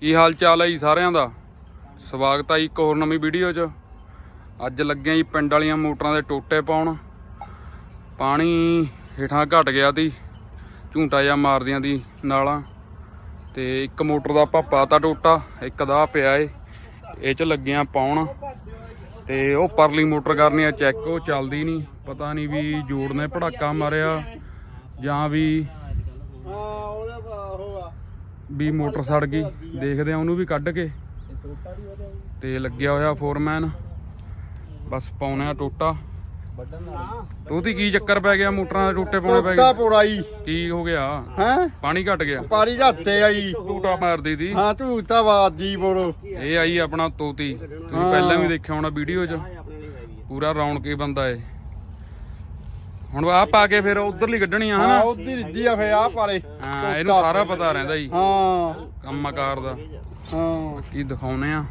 ਕੀ ਹਾਲ ਚਾਲ ਹੈ ਜੀ ਸਾਰਿਆਂ ਦਾ? ਸਵਾਗਤ ਹੈ ਜੀ ਇੱਕ ਹੋਰ ਨਵੀਂ ਵੀਡੀਓ 'ਚ। ਅੱਜ ਲੱਗੇ ਜੀ ਪਿੰਡ ਵਾਲੀਆਂ ਮੋਟਰਾਂ ਦੇ ਟੋਟੇ ਪਾਉਣ। ਪਾਣੀ ਹੇਠਾਂ ਘਟ ਗਿਆ ਤੀ ਝੂੰਟਾ ਜਾਂ ਮਾਰਦੀਆਂ ਦੀ ਨਾਲਾਂ। ਤੇ ਇੱਕ ਮੋਟਰ ਦਾ ਆਪਾਂ ਪਾਤਾ ਟੋਟਾ, ਇੱਕ ਦਾ ਪਿਆ ਏ। ਇਹ 'ਚ ਲੱਗਿਆ ਪਾਉਣ। ਤੇ ਉਹ ਪਰਲੀ ਮੋਟਰ ਕਰਨੀ ਆ ਚੈੱਕ ਉਹ ਚੱਲਦੀ ਨਹੀਂ। ਪਤਾ ਨਹੀਂ ਵੀ ਜੋੜ ਨੇ ਪੜਾਕਾ ਮਾਰਿਆ ਜਾਂ ਵੀ ਵੀ ਮੋਟਰ ਸੜ ਗਈ। ਦੇਖਦੇ ਆ ਉਹਨੂੰ ਵੀ ਕੱਢ ਕੇ। ਤੇ ਲੱਗਿਆ ਹੋਇਆ ਫੋਰਮੈਨ। ਬਸ ਪਾਉਣੇ ਆ ਟੋਟਾ। ਉਹਦੀ ਕੀ ਚੱਕਰ ਪੈ ਗਿਆ? ਮੋਟਰਾਂ ਦੇ ਟੋਟੇ ਪਾਉਣੇ ਪੈ ਟੋਟਾ ਗਏ ਪੋੜਾਈ। ਕੀ ਹੋ ਗਿਆ? ਹੈ? ਪਾਣੀ ਘਟ ਗਿਆ। ਪਾਰੀ ਝਾਤੇ ਆਈ ਟੋਟਾ ਮਾਰਦੀ ਦੀ ਹਾਂ ਝੂਟਾ ਬਾਦੀ ਬੋਲੋ। ਇਹ ਆਈ ਆਪਣਾ ਤੋਤੀ। ਤੁਸੀਂ ਪਹਿਲਾਂ ਵੀ ਦੇਖਿਆ ਹੋਣਾ ਵੀਡੀਓ 'ਚ। ਪੂਰਾ ਰੌਣਕੀ ਬੰਦਾ ਏ। ਹੁਣ ਆ ਪਾ ਕੇ ਫਿਰ ਉਧਰਲੀ ਕੱਢਣੀ ਆ ਹਾਂ ਹਨਾ ਉਹਦੀ ਰਿੱਦੀ ਆ ਫੇ ਆ ਪਾਰੇ। ਹਾਂ ਇਹਨੂੰ ਸਾਰਾ ਪਤਾ ਰਹਿੰਦਾ ਜੀ। ਹਾਂ। ਕੰਮਕਾਰ ਦਾ। ਹਾਂ। ਕੀ ਦਿਖਾਉਨੇ ਆ?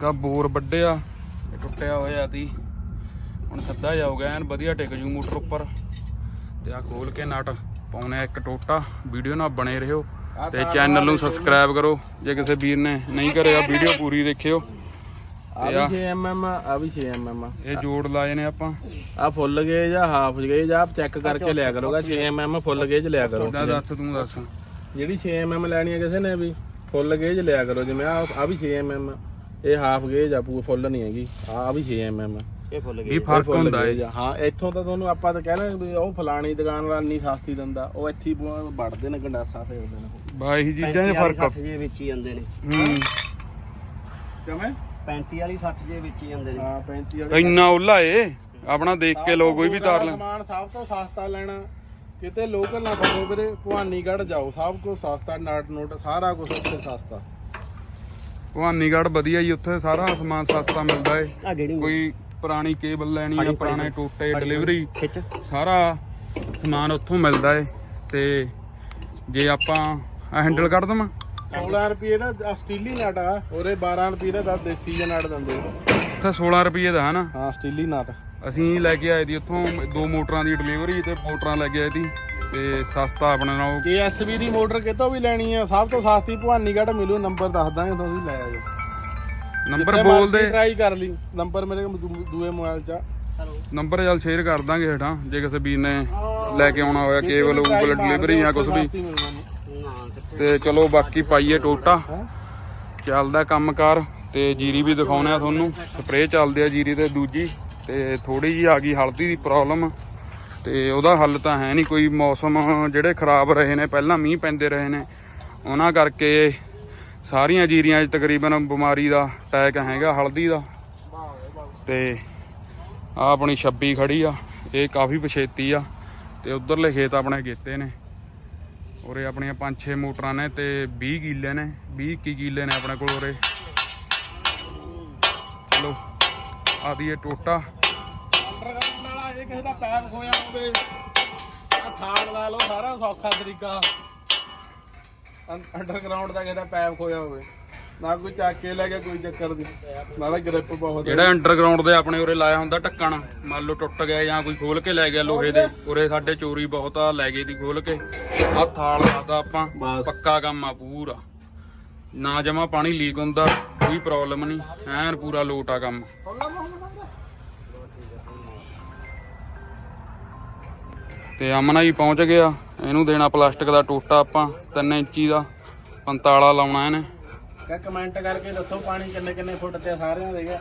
ਕਾ ਬੋਰ ਵੱਡਿਆ ਇਹ ਟੁੱਟਿਆ ਹੋਇਆ ਤੀ ਹੁਣ ਸਿੱਧਾ ਜਾਊਗਾ ਐਨ ਵਧੀਆ ਟਿਕ ਜੂ ਮੋਟਰ ਉੱਪਰ। ਤੇ ਆ ਖੋਲ ਕੇ ਨਟ ਪਾਉਨੇ ਆ ਇੱਕ ਟੋਟਾ। ਵੀਡੀਓ ਨਾਲ ਬਣੇ ਰਹੋ। ਤੇ ਚੈਨਲ ਨੂੰ ਸਬਸਕ੍ਰਾਈਬ ਕਰੋ ਜੇ ਕਿਸੇ ਵੀਰ ਨੇ ਨਹੀਂ ਕਰਿਆ ਵੀਡੀਓ ਪੂਰੀ ਦੇਖਿਓ। ਆ ਆ। ਵੀ 6 mm ਆ ਵੀ 6 mm ਇਹ ਜੋੜ ਲਾਏ ਨੇ ਆਪਾਂ। ਆ ਫੁੱਲ ਗਏ ਜਾਂ ਹਾਫ ਗਏ ਜਾਂ ਚੈੱਕ ਕਰਕੇ ਲਿਆ ਕਰੋਗਾ 6 mm ਫੁੱਲ ਗੇਜ ਲਿਆ ਕਰੋ। ਦਾ ਦੱਸ ਤੂੰ ਦੱਸ। ਜਿਹੜੀ 6 mm ਲੈਣੀ ਹੈ ਕਿਸੇ ਨੇ ਵੀ ਫੁੱਲ ਗੇਜ ਲਿਆ ਕਰੋ ਜਿਵੇਂ ਆ ਆ ਵੀ 6 mm ਇਹ ਹਾਫ ਗੇਜ ਆ ਪੂ ਫੁੱਲ ਨਹੀਂ ਹੈਗੀ ਆ ਵੀ 6 mm ਇਹ ਫ਼ਰਕ ਫੁੱਲ ਹੁੰਦਾ ਏ। ਗੇਜ ਆ। ਹਾਂ ਇੱਥੋਂ ਤਾਂ ਤੁਹਾਨੂੰ ਆਪਾਂ ਤਾਂ ਕਹਿਣਾ ਵੀ ਉਹ ਫਲਾਣੀ ਦੁਕਾਨ ਵਾਲਾ ਨਹੀਂ ਸਸਤੀ ਦਿੰਦਾ ਉਹ ਇੱਥੇ ਹੀ ਵੜਦੇ ਨੇ ਗੰਡਾਸਾ ਫੇਰਦੇ ਨੇ। ਬਾਈ ਇਹੀ ਚੀਜ਼ਾਂ 'ਚ ਫ਼ਰਕ ਆ। 60 ਜੇ ਵਿੱਚ ਹੀ ਜਾਂਦੇ ਨੇ। ਹੂੰ। ਕਿਵੇਂ? 35 ਵਾਲੀ 60 ਜੇ ਵਿੱਚ ਹੀ ਜਾਂਦੇ ਨੇ। ਹਾਂ 35 ਵਾਲੀ ਇੰਨਾ ਉੱਲਾ ਏ ਆਪਣਾ ਦੇਖ ਕੇ ਲੋਕ ਕੋਈ ਵੀ ਤਾਰ ਲੈ ਸਮਾਨ ਸਭ ਤੋਂ ਸਸਤਾ ਲੈਣਾ ਕਿਤੇ ਲੋਕਲ ਨਾ ਫਸੋ ਵੀਰੇ ਭਵਾਨੀਗੜ੍ਹ ਜਾਓ ਸਭ ਕੁਝ ਸਸਤਾ ਨਟ ਨੋਟ ਸਾਰਾ ਕੁਝ ਉੱਥੇ ਸਸਤਾ। ਭਵਾਨੀਗੜ੍ਹ ਵਧੀਆ ਜੀ ਉੱਥੇ ਸਾਰਾ ਸਮਾਨ ਸਸਤਾ ਮਿਲਦਾ ਏ। ਆ ਗੇੜੀ ਕੋਈ ਪੁਰਾਣੀ ਕੇਬਲ ਲੈਣੀ ਆ ਪੁਰਾਣੇ ਟੋਟੇ ਡਿਲੀਵਰੀ ਖਿੱਚ। ਸਾਰਾ ਸਮਾਨ ਉੱਥੋਂ ਮਿਲਦਾ ਏ। ਤੇ ਜੇ ਆਪਾਂ ਹੈਂਡਲ ਕੱਢ ਦਵਾਂ। 16 ਰੁਪਏ ਦਾ ਆਹ ਸਟੀਲੀ ਨਟ ਆ ਉਹਦੇ 12 ਰੁਪਏ ਦਾ ਦਸ ਦੇਸੀ ਜਿਹਾ ਨਟ ਦਿੰਦੇ ਉੱਥੇ 16 ਰੁਪਏ ਦਾ ਹਨਾ? ਹਾਂ ਸਟੀਲੀ ਨਟ। ਅਸੀਂ ਲੈ ਕੇ ਆਏ ਦੀ ਉੱਥੋਂ ਦੋ ਮੋਟਰਾਂ ਦੀ ਡਿਲੀਵਰੀ ਤੇ ਮੋਟਰਾਂ ਲੈ ਕੇ ਆਏ ਦੀ ਤੇ ਸਸਤਾ ਆਪਣੇ ਨਾਲ KSB ਦੀ ਮੋਟਰ ਕਿਤੋਂ ਵੀ ਲੈਣੀ ਆ ਸਭ ਤੋਂ ਸਸਤੀ ਭਵਾਨੀਗੜ੍ਹ ਮਿਲੂ ਨੰਬਰ ਦੱਸ ਦਾਂਗੇ ਤੁਸੀਂ ਲੈ ਆਇਓ। ਨੰਬਰ ਬੋਲ ਦੇ ਟਰਾਈ ਕਰ ਲਈ ਨੰਬਰ ਮੇਰੇ ਦੂਏ ਮੋਬਾਈਲ 'ਚ ਨੰਬਰ ਚੱਲ ਸ਼ੇਅਰ ਕਰ ਦਾਂਗੇ ਹੇਠਾਂ ਜੇ ਕਿਸੇ ਵੀਰ ਨੇ ਲੈ ਕੇ ਆਉਣਾ ਹੋਇਆ ਕੇਬਲ ਊਬਲ ਡਿਲੀਵਰੀ ਜਾਂ ਕੁਝ ਵੀ ਸਸਤੀ ਮਿਲ ਜਾਣੀ ਨਾ ਕਿੱਥੇ ਤੇ ਚਲੋ ਬਾਕੀ ਪਾਈਏ ਟੋਟਾ। ਚੱਲਦਾ ਕੰਮਕਾਰ ਤੇ ਜੀਰੀ ਵੀ ਦਿਖਾਉਣੇ ਆ ਤੁਹਾਨੂੰ। ਸਪਰੇਅ ਚੱਲਦੇ ਆ ਜੀਰੀ ਤੇ ਦੂਜੀ। ਤੇ ਥੋੜੀ ਜੀ ਆ ਗਈ ਹਲਦੀ ਦੀ ਪ੍ਰੋਬਲਮ। ਤੇ ਉਹਦਾ ਹੱਲ ਤਾਂ ਹੈ ਨਹੀਂ। ਕੋਈ ਮੌਸਮ ਜਿਹੜੇ ਖਰਾਬ ਰਹੇ ਨੇ, ਪਹਿਲਾਂ ਮੀਂਹ ਪੈਂਦੇ ਰਹੇ ਨੇ, ਉਹਨਾਂ ਕਰਕੇ ਸਾਰੀਆਂ ਜੀਰੀਆਂ 'ਚ ਤਕਰੀਬਨ ਬਿਮਾਰੀ ਦਾ ਅਟੈਕ ਹੈਗਾ ਹਲਦੀ ਦਾ। ਤੇ ਆ ਆਪਣੀ 26 ਖੜੀ ਆ। ਇਹ ਕਾਫੀ ਪਛੇਤੀ ਆ। ਤੇ ਉਧਰਲੇ ਖੇਤ ਆਪਣੇ ਗੇਤੇ ਨੇ। ਉਰੇ ਆਪਣੀਆਂ 5-6 ਮੋਟਰਾਂ ਨੇ ਤੇ 20 ਕਿੱਲੇ ਨੇ 20 21 ਕਿੱਲੇ ਨੇ ਆਪਣੇ ਕੋਲ ਉਰੇ। ਚਲੋ ਆਦੀ ਇਹ ਟੋਟਾ। ਅੰਡਰਗਰਾਉਂਡ ਵਾਲਾ ਇਹ ਕਿਸੇ ਦਾ ਪੈਪ ਖੋਇਆ ਹੋਵੇ ਆ ਲਾ ਲਓ ਸਾਰਾ ਸੌਖਾ ਤਰੀਕਾ ਅੰਡਰਗਰਾਉਂਡ ਦਾ ਕਿਸੇ ਦਾ ਪੈਪ ਖੋਇਆ ਹੋਵੇ। ਨਾ ਕੋਈ ਚੱਕ ਕੇ ਲੈ ਗਿਆ ਕੋਈ ਚੱਕਰ ਨਹੀਂ। ਨਾਲੇ ਗ੍ਰਿਪ ਬਹੁਤ ਹੈ ਜਿਹੜਾ ਅੰਡਰਗਰਾਉਂਡ ਦੇ ਆਪਣੇ ਉਰੇ ਲਾਇਆ ਹੁੰਦਾ ਢੱਕਣ ਮੰਨ ਲਓ ਟੁੱਟ ਗਿਆ ਜਾਂ ਕੋਈ ਖੋਲ ਕੇ ਲੈ ਗਿਆ ਲੋਹੇ ਦੇ ਉਰੇ ਸਾਡੇ ਚੋਰੀ ਬਹੁਤ ਆ ਲੈ ਗਈ ਦੀ ਖੋਲ ਕੇ। ਆ ਥਾਲ ਲਾਤਾ ਆਪਾਂ ਬਸ। ਪੱਕਾ ਕੰਮ ਆ ਪੂਰਾ। ਨਾ ਜਮਾ ਪਾਣੀ ਲੀਕ ਹੁੰਦਾ ਕੋਈ ਪ੍ਰੋਬਲਮ ਨਹੀਂ ਐਨ ਪੂਰਾ ਲੋਟ ਆ ਕੰਮ। ਤੇ ਅਮਨਾ ਜੀ ਪਹੁੰਚ ਗਿਆ ਇਹਨੂੰ ਦੇਣਾ ਪਲਾਸਟਿਕ ਦਾ ਟੋਟਾ ਆਪਾਂ 3 ਇੰਚੀ ਦਾ 45 ਲਾਉਣਾ ਇਹਨੇ। ਕਹ ਕਮੈਂਟ ਕਰਕੇ ਦੱਸੋ ਪਾਣੀ ਕਿੰਨੇ ਕਿੰਨੇ ਫੁੱਟ ਤੇ ਸਾਰਿਆਂ ਦੇ ਗਿਆ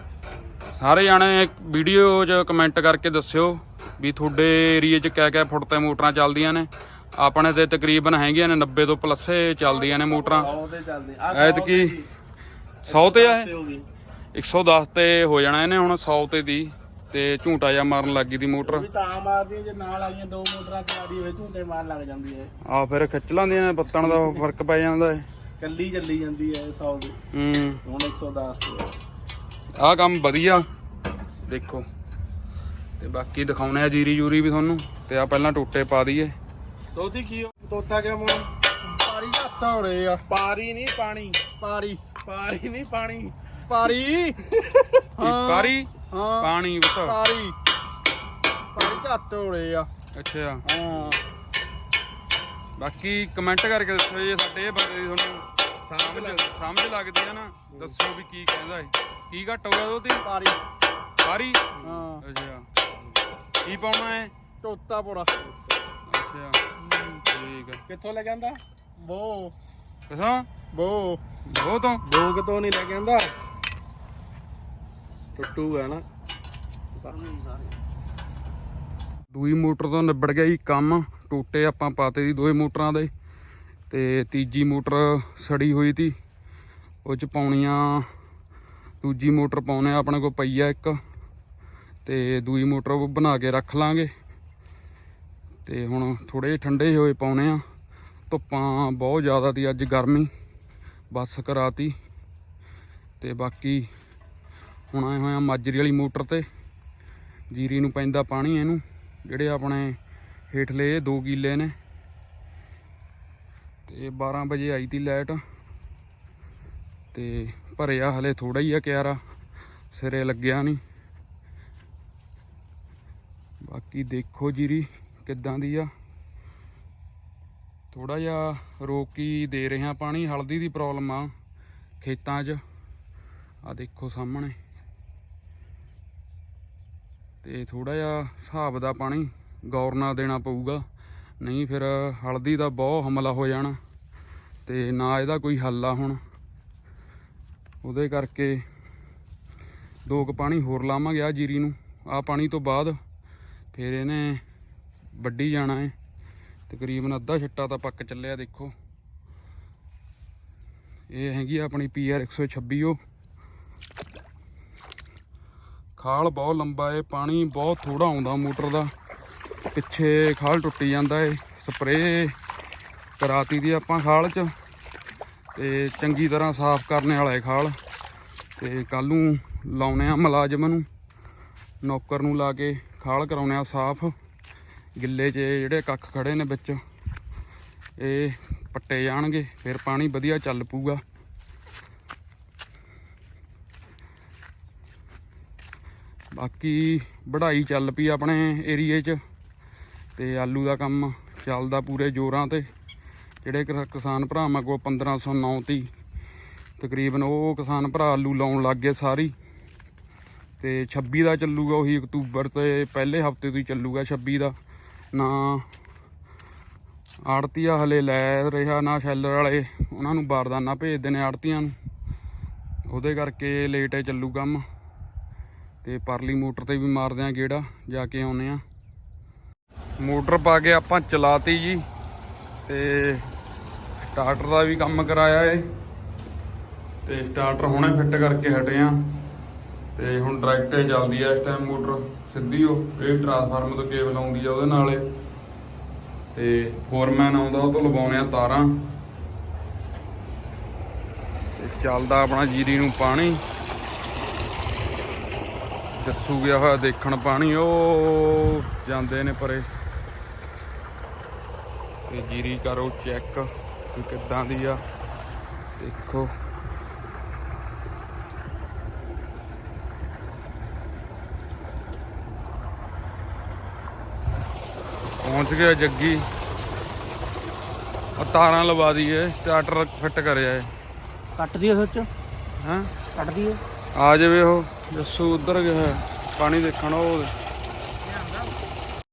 ਸਾਰੇ ਜਾਣੇ ਵੀਡੀਓ 'ਚ ਕਮੈਂਟ ਕਰਕੇ ਦੱਸਿਓ ਵੀ ਤੁਹਾਡੇ ਏਰੀਏ 'ਚ ਕਿਆ ਕਿਆ ਫੁੱਟ ਤੇ ਮੋਟਰਾਂ ਚੱਲਦੀਆਂ ਨੇ। ਆਪਣੇ ਤੇ ਤਕਰੀਬਨ ਹੈਗੀਆਂ ਨੇ 90 ਤੋਂ ਪਲੱਸੇ ਚੱਲਦੀਆਂ ਨੇ ਮੋਟਰਾਂ। ਐਤਕੀ 100 ਤੇ ਆ ਇਹ? ਹੋ ਗਈ 110 ਤੇ ਹੋ ਜਾਣਾ ਇਹਨੇ ਹੁਣ 100 ਤੇ ਦੀ ਤੇ ਝੂਟਾ ਜਾਂ ਮਾਰਨ ਲੱਗੀ ਦੀ ਮੋਟਰ। ਵੀ ਤਾਂ ਮਾਰਦੀ ਜੇ ਨਾਲ ਆਈਆਂ ਦੋ ਮੋਟਰਾਂ ਚਲਾ ਦੀ ਹੋਵੇ ਝੂਟੇ ਮਾਰ ਲੱਗ ਜਾਂਦੀ ਹੈ ਆ ਫਿਰ ਖਿੱਚ ਲਾਂਦੀਆਂ ਪੱਤਣ ਦਾ ਫ਼ਰਕ ਪੈ ਜਾਂਦਾ ਹੈ ਕੱਲੀ ਚੱਲੀ ਜਾਂਦੀ ਹੈ 100 ਦੀ। ਹੂੰ। ਹੁਣ 110 ਤੇ ਆ। ਆਹ ਕੰਮ ਵਧੀਆ। ਦੇਖੋ। ਤੇ ਬਾਕੀ ਦਿਖਾਉਣੇ ਆ ਜੀਰੀ ਜੂਰੀ ਵੀ ਤੁਹਾਨੂੰ। ਤੇ ਆ ਪਹਿਲਾਂ ਟੋਟੇ ਪਾ ਦਈਏ। ਦੋਤੀ ਕੀ ਤੋਤਾ ਕਿਆ ਮੋਂ ਪਾਰੀ ਹੱਥ ਹੋ ਰਹੇ ਆ। ਪਾਰੀ ਨਹੀਂ ਪਾਣੀ। ਪਾਰੀ। ਪਾਰੀ ਨਹੀਂ ਪਾਣੀ। ਪਾਰੀ। ਇਹ ਪਾਰੀ? ਹਾਂ। ਪਾਣੀ ਬਤਾ। ਪਾਰੀ। ਪਾਰੀ ਹੱਥ ਹੋ ਰਹੇ ਆ। ਅੱਛਾ। ਹਾਂ। ਬਾਕੀ ਕਮੈਂਟ ਕਰਕੇ ਦੱਸੋ ਜੇ ਸਾਡੇ ਇਹ ਬੰਦੇ ਦੀ ਤੁਹਾਨੂੰ ਸਮਝ ਸਮਝ ਲੱਗਦੀ ਹੈ ਨਾ ਦੱਸੋ ਵੀ ਕੀ ਕਹਿੰਦਾ ਹੈ ਕੀ ਘੱਟ ਹੋ ਗਿਆ ਉਹਦੀ ਪਾਰੀ। ਸਾਰੀ ਹਾਂ। ਅੱਛਾ। ਕੀ ਪਾਉਣਾ ਹੈ ਟੋਤਾ ਪੂਰਾ ਅੱਛਾ। ਠੀਕ ਹੈ ਕਿੱਥੋਂ ਲੈ ਜਾਂਦਾ ਬੋ। ਕਿਥੋਂ? ਬੋ। ਉਹ ਤੋਂ? ਲੋਕ ਤੋਂ ਨਹੀਂ ਲੈ ਕੇ ਆਂਦਾ? ਟੁੱਟੂਗਾ ਨਾ। ਦੂਈ ਮੋਟਰ ਤੋਂ ਨਿਬੜ ਗਿਆ ਜੀ ਕੰਮ। ਟੋਟੇ ਆਪਾਂ ਪਾਤੇ ਦੀ ਦੋਵੇਂ ਮੋਟਰਾਂ ਦੇ ਤੇ ਤੀਜੀ ਮੋਟਰ ਸੜੀ ਹੋਈ ਤੀ। ਉਹ ਚ ਪਾਉਣੀਆਂ, ਦੂਜੀ ਮੋਟਰ ਪਾਉਣੇ ਆ ਆਪਣੇ ਕੋਲ ਪਈ ਆ ਇੱਕ ਤੇ ਦੂਜੀ ਮੋਟਰ ਉਹ ਬਣਾ ਕੇ ਰੱਖ ਲਾਂਗੇ। ਤੇ ਹੁਣ ਥੋੜੇ ਠੰਡੇ ਹੋਏ ਪਾਉਣੇ ਆ। ਧੁੱਪਾਂ ਬਹੁਤ ਜ਼ਿਆਦਾ ਤੀ ਅੱਜ ਗਰਮੀ, ਬੱਸ ਕਰਾਤੀ। ਤੇ ਬਾਕੀ ਹੁਣ ਆਏ ਹੋਇਆ ਮਾਜਰੀ ਵਾਲੀ ਮੋਟਰ ਤੇ। ਜੀਰੀ ਨੂੰ ਪੈਂਦਾ ਪਾਣੀ ਇਹਨੂੰ, ਜਿਹੜੇ ਆਪਣੇ ਹੇਠਲੇ 2 ਕਿੱਲੇ ਨੇ। ਤੇ 12 ਵਜੇ ਆਈ ਤੀ ਲਾਈਟ। ਤੇ ਭਰਿਆ ਹਲੇ ਥੋੜਾ ਹੀ ਆ ਕਿਆਰਾ, ਸਿਰੇ ਲੱਗਿਆ ਨਹੀਂ ਬਾਕੀ ਦੇਖੋ ਜੀਰੀ ਕਿੱਦਾਂ ਦੀ ਆ। ਥੋੜਾ ਜਿਹਾ ਰੋਕੀ ਦੇ ਰਿਹਾ ਪਾਣੀ, ਹਲਦੀ ਦੀ ਪ੍ਰੋਬਲਮ ਆ ਖੇਤਾਂ 'ਚ। ਆ ਦੇਖੋ ਸਾਹਮਣੇ। ਤੇ ਥੋੜਾ ਜਿਹਾ ਹਿਸਾਬ ਦਾ ਪਾਣੀ। ਗੌਰ ਨਾਲ ਦੇਣਾ ਪਊਗਾ। ਨਹੀਂ ਫਿਰ ਹਲਦੀ ਦਾ ਬਹੁਤ ਹਮਲਾ ਹੋ ਜਾਣਾ ਤੇ ਨਾ ਇਹਦਾ ਕੋਈ ਹੱਲ ਆ ਹੁਣ। ਉਹਦੇ ਕਰਕੇ ਦੋ ਕੁ ਪਾਣੀ ਹੋਰ ਲਾਵਾਂਗੇ ਆ ਜੀਰੀ ਨੂੰ। ਆ ਪਾਣੀ ਤੋਂ ਬਾਅਦ ਫਿਰ ਇਹਨੇ ਵੱਢੀ ਜਾਣਾ ਹੈ ਤਕਰੀਬਨ ਅੱਧਾ ਛੱਟਾ ਤਾਂ ਪੱਕ ਚੱਲਿਆ ਦੇਖੋ। ਇਹ ਹੈਗੀ ਆ ਆਪਣੀ ਪੀਆਰ 126 ਉਹ ਖਾਲ ਬਹੁਤ ਲੰਬਾ ਏ, ਪਾਣੀ ਬਹੁਤ ਥੋੜਾ ਆਉਂਦਾ ਮੋਟਰ ਦਾ। ਪਿੱਛੇ ਖਾਲ ਟੁੱਟੀ ਜਾਂਦਾ ਏ, ਸਪਰੇਅ ਕਰਾਤੀ ਦੀ ਆਪਾਂ ਖਾਲ 'ਚ ਤੇ ਚੰਗੀ ਤਰ੍ਹਾਂ ਸਾਫ਼ ਕਰਨ ਵਾਲਾ ਏ ਖਾਲ। ਤੇ ਕੱਲ ਨੂੰ ਲਾਉਨੇ ਆ ਮੁਲਾਜ਼ਮ ਨੂੰ, ਨੌਕਰ ਨੂੰ ਲਾ ਕੇ ਖਾਲ ਕਰਾਉਨੇ ਆ ਸਾਫ਼। ਗਿੱਲੇ 'ਚ ਜਿਹੜੇ ਕੱਖ ਖੜੇ ਨੇ ਵਿੱਚ, ਇਹ ਪੱਟੇ ਜਾਣਗੇ, ਫਿਰ ਪਾਣੀ ਵਧੀਆ ਚੱਲ ਪੂਗਾ ਬਾਕੀ ਵਢਾਈ ਚੱਲ ਪਈ ਆਪਣੇ ਏਰੀਏ 'ਚ। ਤੇ ਆਲੂ ਦਾ ਕੰਮ ਚੱਲਦਾ ਪੂਰੇ ਜ਼ੋਰਾਂ ਤੇ, ਜਿਹੜੇ ਕਿਸ- ਕਿਸਾਨ ਭਰਾਵਾਂ ਕੋਲ 1509 ਤੀ, ਤਕਰੀਬਨ ਉਹ ਕਿਸਾਨ ਭਰਾ ਆਲੂ ਲਾਉਣ ਲੱਗ ਗਏ ਸਾਰੀ। ਤੇ 26 ਦਾ ਚੱਲੂਗਾ ਉਹੀ ਅਕਤੂਬਰ ਤੇ ਪਹਿਲੇ ਹਫ਼ਤੇ ਤੋਂ ਹੀ ਚੱਲੂਗਾ 26 ਦਾ। ਨਾ ਆੜਤੀਆ ਹਲੇ ਲੈ ਰਿਹਾ, ਨਾ ਸ਼ੈਲਰ ਵਾਲੇ, ਉਹਨਾਂ ਨੂੰ ਬਾਰਦਾਨਾ ਭੇਜਦੇ ਨੇ ਆੜਤੀਆਂ ਨੂੰ। ਉਹਦੇ ਕਰਕੇ ਲੇਟ ਹੈ ਚੱਲੂ ਕੰਮ। ਤੇ ਪਰਲੀ ਮੋਟਰ ਤੇ ਵੀ ਮਾਰਦੇ ਆ ਗੇੜਾ, ਜਾ ਕੇ ਆਉਨੇ ਆ। ਮੋਟਰ ਪਾ ਕੇ ਆਪਾਂ ਚਲਾਤੀ ਜੀ ਤੇ ਸਟਾਰਟਰ ਦਾ ਵੀ ਕੰਮ ਕਰਾਇਆ ਏ। ਤੇ ਸਟਾਰਟਰ ਹੁਣੇ ਫਿੱਟ ਕਰਕੇ ਹਟੇ ਆ। ਤੇ ਹੁਣ ਡਾਇਰੈਕਟ ਹੀ ਚੱਲਦੀ ਆ ਇਸ ਟਾਈਮ ਮੋਟਰ, ਸਿੱਧੀ ਉਹ, ਇਹ ਟਰਾਂਸਫਾਰਮਰ ਤੋਂ ਕੇਬਲ ਆਉਂਦੀ ਆ ਉਹਦੇ ਨਾਲ। ਏ ਤੇ ਫੋਰਮੈਨ ਆਉਂਦਾ, ਉਹ ਤੋਂ ਲਵਾਉਣੇ ਆ ਤਾਰਾਂ। ਤੇ ਚੱਲਦਾ ਆਪਣਾ ਜੀਰੀ ਨੂੰ ਪਾਣੀ। ਦੱਸੂ ਗਿਆ ਹੋਇਆ ਦੇਖਣ ਪਾਣੀ, ਉਹ ਜਾਂਦੇ ਨੇ ਪਰੇ। ਤੇ ਜੀਰੀ ਕਰੋ ਚੈੱਕ ਕਿ ਕਿੱਦਾਂ ਦੀ ਆ। ਦੇਖੋ। ਪਹੁੰਚ ਗਿਆ ਜੱਗੀ। ਆ ਤਾਰਾਂ ਲਵਾ ਦਈਏ ਸਟਾਰਟਰ ਫਿੱਟ ਕਰਿਆ ਏ ਕੱਟ ਦਿਓ ਸੱਚ। ਹਾਂ? ਕੱਟ ਦਿਓ। ਆ ਜਾਵੇ ਉਹ ਜੱਸੂ ਉਧਰ ਗਿਆ ਪਾਣੀ ਦੇਖਣ ਉਹ।